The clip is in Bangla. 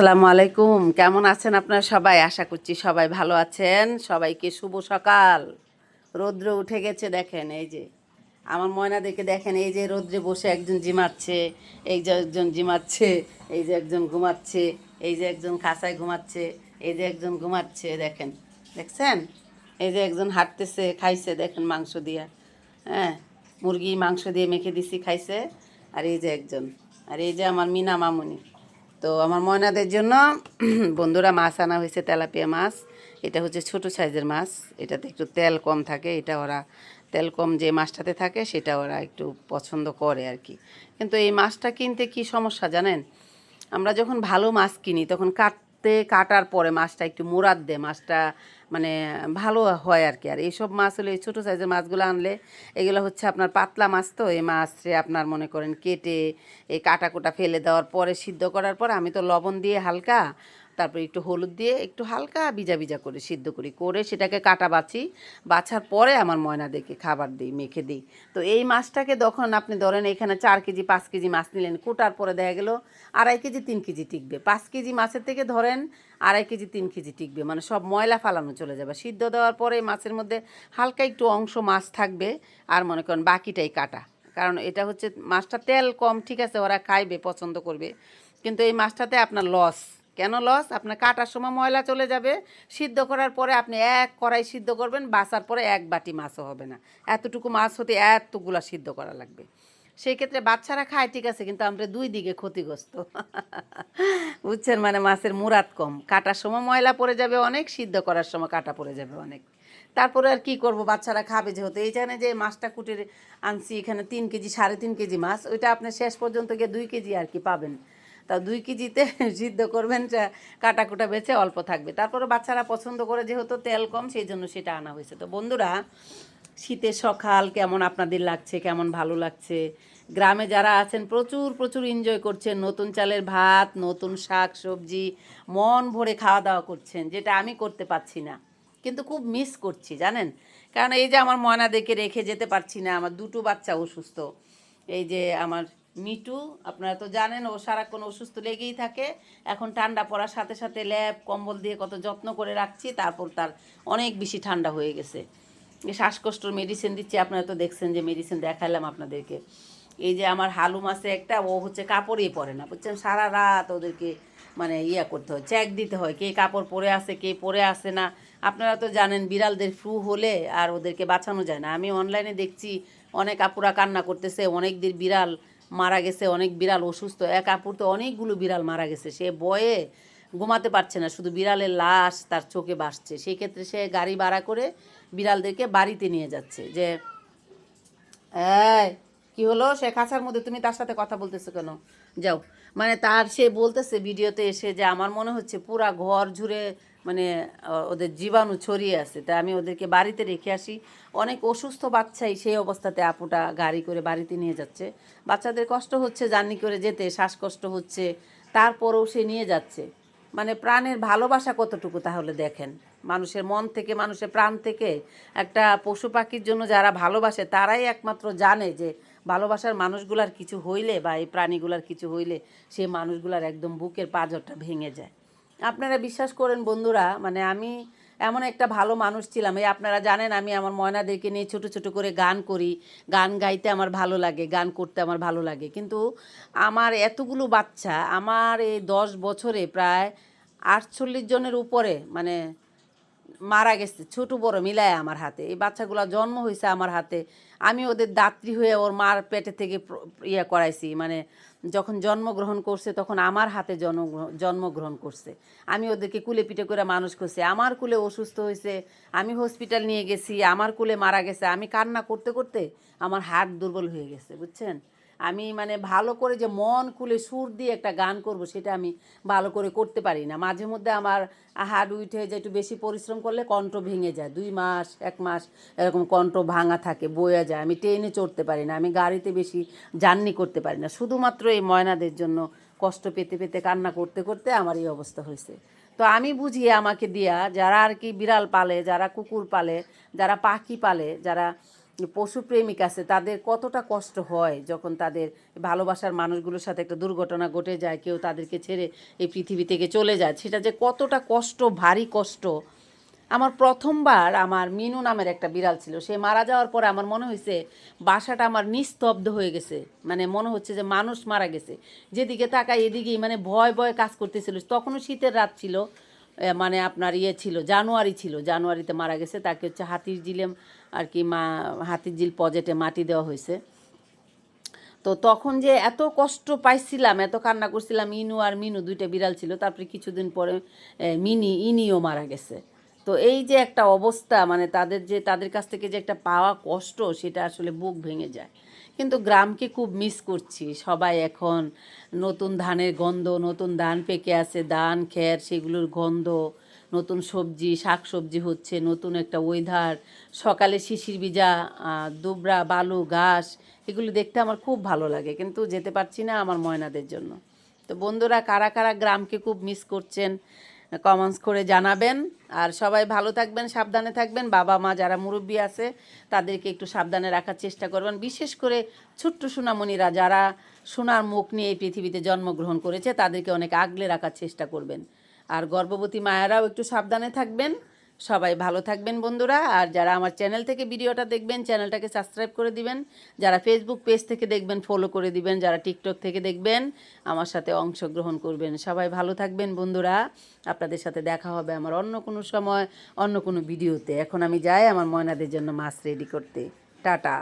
আসসালামু আলাইকুম। কেমন আছেন আপনারা সবাই? আশা করছি সবাই ভালো আছেন। সবাইকে শুভ সকাল। রৌদ্র উঠে গেছে, দেখেন, এই যে। আমার ময়না দেখে দেখেন, এই যে রৌদ্রে বসে একজন জিমাচ্ছে, এই যে একজন জিমাচ্ছে, এই যে একজন ঘুমাচ্ছে, এই যে একজন খাসায় ঘুমাচ্ছে, এই যে একজন ঘুমাচ্ছে, দেখেন। দেখছেন? এই যে একজন হাঁটতেছে, খাইছে, দেখেন মাংস দিয়ে। হ্যাঁ মুরগি মাংস দিয়ে মেখে দিছি, খাইছে। আর এই যে একজন। আর এই যে আমার মিনা মামুনি। তো আমার ময়নাদের জন্য বন্ধুরা মাছ আনা হয়েছে তেলাপিয়া মাছ। এটা হচ্ছে ছোট সাইজের মাছ। এটাতে একটু তেল কম থাকে, এটা ওরা তেল কম যে মাছটাতে থাকে সেটা ওরা একটু পছন্দ করে আর কি। কিন্তু এই মাছটা কিনতে কি সমস্যা জানেন? আমরা যখন ভালো মাছ কিনি তখন কাটতে, কাটার পরে মাছটা একটু মোরাদ দেয়, মাছটা মানে ভালো হয় আর কি আর এইসব মাছ হলে এই ছোটো সাইজের মাছগুলো আনলে এগুলো হচ্ছে আপনার পাতলা মাছ তো, এই মাছে আপনার মনে করেন কেটে এই কাটা কোটা ফেলে দেওয়ার পরে সিদ্ধ করার পর আমি তো লবণ দিয়ে হালকা তারপরে একটু হলুদ দিয়ে একটু হালকা ভিজা ভিজা করে সিদ্ধ করি, করে সেটাকে কাটা বাছি, বাছার পরে আমার ময়নাদেরকে খাবার দিই, মেখে দিই। তো এই মাছটাকে তখন আপনি ধরেন এখানে চার কেজি, পাঁচ কেজি মাছ নিলেন, কোটার পরে দেখা গেল আড়াই কেজি, তিন কেজি টিকবে। পাঁচ কেজি মাছের থেকে ধরেন আড়াই কেজি, তিন কেজি টিকবে মানে সব ময়লা ফালানো চলে যাবে। সিদ্ধ দেওয়ার পরে মাছের মধ্যে হালকা একটু অংশ মাছ থাকবে আর মনে করেন বাকিটাই কাটা। কারণ এটা হচ্ছে মাছটা তেল কম, ঠিক আছে, ওরা খাইবে, পছন্দ করবে। কিন্তু এই মাছটাতে আপনার লস কেন লস আপনার কাটার সময় ময়লা চলে যাবে। সিদ্ধ করার পরে আপনি এক কড়াই সিদ্ধ করবেন, বাসার পরে এক বাটি মাছও হবে না। এতটুকু মাছ হতে এতগুলা সিদ্ধ করা লাগবে। সেই ক্ষেত্রে বাচ্চারা খায়, ঠিক আছে, কিন্তু আমরা দুই দিকে ক্ষতিগ্রস্ত। বুঝছেন? মানে মাছের মুরাদ কম। কাটার সময় ময়লা পড়ে যাবে অনেক, সিদ্ধ করার সময় কাটা পড়ে যাবে অনেক। তারপরে আর কি করব? বাচ্চারা খাবে যেহেতু। এইখানে যে মাছটা কুটে আনছি, এখানে তিন কেজি, সাড়ে তিন কেজি মাছ, ওইটা আপনি শেষ পর্যন্ত গিয়ে দুই কেজি আর কি পাবেন। তা দুই কেজিতে সিদ্ধ করবেন কাটা কুটা বেছে অল্প থাকবে। তারপরে বাচ্চারা পছন্দ করে যেহেতু তেল কম, সেই জন্য সেটা আনা হয়েছে। তো বন্ধুরা, শীতের সকাল কেমন আপনাদের লাগছে, কেমন ভালো লাগছে? গ্রামে যারা আছেন, প্রচুর প্রচুর এনজয় করছেন। নতুন চালের ভাত, নতুন শাক, সবজি, মন ভরে খাওয়া দাওয়া করছেন, যেটা আমি করতে পারছি না। কিন্তু খুব মিস করছি, জানেন? কারণ এই যে আমার ময়নাদেরকে রেখে যেতে পারছি না, আমার দুটো বাচ্চা অসুস্থ। এই যে আমার মিটু, আপনারা তো জানেন, ও সারাক্ষণ অসুস্থ লেগেই থাকে। এখন ঠান্ডা পড়ার সাথে সাথে ল্যাব, কম্বল দিয়ে কত যত্ন করে রাখছি, তারপর তার অনেক বেশি ঠান্ডা হয়ে গেছে। শ্বাসকষ্টর মেডিসিন দিচ্ছি, আপনারা তো দেখছেন যে মেডিসিন দেখালাম আপনাদেরকে। এই যে আমার হালুম আছে একটা, ও হচ্ছে কাপড়ই পরে না, বুঝছেন? সারা রাত ওদেরকে মানে ইয়া করতে হয় চেক দিতে হয়, কে কাপড় পরে আছে, কে পরে আসে না। আপনারা তো জানেন, বিড়ালদের ফ্লু হলে আর ওদেরকে বাঁচানো যায় না। আমি অনলাইনে দেখছি, অনেক আপুরা কান্না করতেছে অনেক দিন বিড়াল মারা গেছে, অনেক বিড়াল অসুস্থ। এক আপুর তো অনেকগুলো বিড়াল মারা গেছে। সে বয়ে ঘুমাতে পারছে না, শুধু বিড়ালের লাশ তার চোখে বাসছে সেই ক্ষেত্রে সে গাড়ি ভাড়া করে বিড়ালদেরকে বাড়িতে নিয়ে যাচ্ছে যে কি হলো? সে খাঁচার মধ্যে তুমি তার সাথে কথা বলতেছো কেন? যাও। মানে তার সে বলতেছে ভিডিওতে এসে যে, আমার মনে হচ্ছে পুরা ঘর জুড়ে মানে ওদের জীবাণু ছড়িয়ে আছে। তাই আমি ওদেরকে বাড়িতে রেখে আসি। অনেক অসুস্থ বাচ্চাই সেই অবস্থাতে আপুটা গাড়ি করে বাড়িতে নিয়ে যাচ্ছে। বাচ্চাদের কষ্ট হচ্ছে, জার্নি করে যেতে, শ্বাসকষ্ট হচ্ছে, তারপরেও সে নিয়ে যাচ্ছে। মানে প্রাণের ভালোবাসা কতটুকু তাহলে দেখেন? মানুষের মন থেকে, মানুষের প্রাণ থেকে, একটা পশু পাখির জন্য যারা ভালোবাসে, তারাই একমাত্র জানে যে ভালোবাসার মানুষগুলার কিছু হইলে বা এই প্রাণীগুলার কিছু হইলে সেই মানুষগুলার একদম বুকের পাঁজরটা ভেঙে যায়। আপনারা বিশ্বাস করেন বন্ধুরা মানে আমি এমন একটা ভালো মানুষ ছিলাম। এই আপনারা জানেন আমি আমার ময়নাদেরকে নিয়ে ছোট ছোট করে গান করি, গান গাইতে আমার ভালো লাগে, গান করতে আমার ভালো লাগে। কিন্তু আমার এতগুলো বাচ্চা, আমার এই দশ বছরে প্রায় আটচল্লিশ জনের উপরে মানে মারা গেছে, ছোট বড় মিলায় আমার হাতে। এই বাচ্চাগুলো জন্ম হয়েছে আমার হাতে। আমি ওদের দাত্রী হয়ে ওর মার পেটে থেকে ইয়ে করাইছি। মানে যখন জন্মগ্রহণ করছে, তখন আমার হাতে জন্ম জন্মগ্রহণ করছে। আমি ওদেরকে কুলে পিঠে করে মানুষ করছি। আমার কুলে অসুস্থ হয়েছে আমি হসপিটাল নিয়ে গেছি, আমার কুলে মারা গেছে। আমি কান্না করতে করতে আমার হার্ট দুর্বল হয়ে গেছে, বুঝছেন? আমি মানে ভালো করে যে মন, খুলে সুর দিয়ে একটা গান করব, সেটা আমি ভালো করে করতে পারি না। মাঝে মধ্যে আমার হাড় উঠে যে একটু বেশি পরিশ্রম করলে কণ্ঠ ভেঙে যায়। দুই মাস, এক মাস এরকম কণ্ঠ ভাঙা থাকে, বয়ে যায়। আমি ট্রেনে চড়তে পারি না, আমি গাড়িতে বেশি জার্নি করতে পারি না। শুধুমাত্র এই ময়নাদের জন্য কষ্ট পেতে পেতে কান্না করতে করতে আমার এই অবস্থা হয়েছে। তো আমি বুঝি আমাকে দিয়া, যারা আর কি বিড়াল পালে, যারা কুকুর পালে, যারা পাখি পালে, যারা পশুপ্রেমিক আছে, তাদের কতটা কষ্ট হয় যখন তাদের ভালোবাসার মানুষগুলোর সাথে একটা দুর্ঘটনা ঘটে যায়, কেউ তাদেরকে ছেড়ে এই পৃথিবী থেকে চলে যায়? সেটা যে কতটা কষ্ট, ভারী কষ্ট। আমার প্রথমবার আমার মিনু নামের একটা বিড়াল ছিল, সে মারা যাওয়ার পরে আমার মনে হয়েছে বাসাটা আমার নিস্তব্ধ হয়ে গেছে। মানে মনে হচ্ছে যে মানুষ মারা গেছে। যেদিকে তাকায় এদিকেই মানে ভয় ভয় কাজ করতেছিল। তখনও শীতের রাত ছিল মানে আপনার ইয়ে ছিল, জানুয়ারি ছিল, জানুয়ারিতে মারা গেছে, তাকে হচ্ছে হাতির জিলে আর কি মা, হাতির জিল পজেটে মাটি দেওয়া হয়েছে। তো তখন যে এত কষ্ট পাইছিলাম, এত কান্না করছিলাম, ইনু আর মিনু দুইটা বিড়াল ছিল, তারপরে কিছুদিন পরে মিনি, ইনিও মারা গেছে। তো এই যে একটা অবস্থা মানে তাদের যে, তাদের কাছ থেকে যে একটা পাওয়া কষ্ট, সেটা আসলে বুক ভেঙে যায়। কিন্তু গ্রামকে খুব মিস করছি। সবাই এখন নতুন ধানের গন্ধ, নতুন ধান পেকে আছে, ধান, খের, সেগুলোর গন্ধ নতুন সবজি শাক সবজি হচ্ছে, নতুন একটা ওয়েদার সকালে শিশির বিজা দুবরা বালু, ঘাস, এগুলো দেখতে আমার খুব ভালো লাগে, কিন্তু যেতে পারছি না আমার ময়নাদের জন্য। তো বন্ধুরা, কারা কারা গ্রামকে খুব মিস করছেন কমেন্টস করে জানাবেন। আর সবাই ভালো থাকবেন, সাবধানে থাকবেন। বাবা, মা যারা মুরব্বী আছে, তাদেরকে একটু সাবধানে রাখার চেষ্টা করবেন। বিশেষ করে ছোট্ট সোনামণিরা যারা সোনার মুখ নিয়ে এই পৃথিবীতে জন্মগ্রহণ করেছে, তাদেরকে অনেক আগলে রাখার চেষ্টা করবেন। আর গর্ভবতী মায়েরাও একটু সাবধানে থাকবেন। সবাই ভালো থাকবেন বন্ধুরা। আর যারা আমার চ্যানেল থেকে ভিডিওটা দেখবেন, চ্যানেলটাকে সাবস্ক্রাইব করে দিবেন। যারা ফেসবুক পেজ থেকে দেখবেন ফলো করে দিবেন। যারা টিকটক থেকে দেখবেন, আমার সাথে অংশগ্রহণ করবেন। সবাই ভালো থাকবেন বন্ধুরা। আপনাদের সাথে দেখা হবে আমার অন্য কোনো সময়, অন্য কোনো ভিডিওতে। এখন আমি যাই আমার ময়নাদের জন্য মাছ রেডি করতে। টাটা।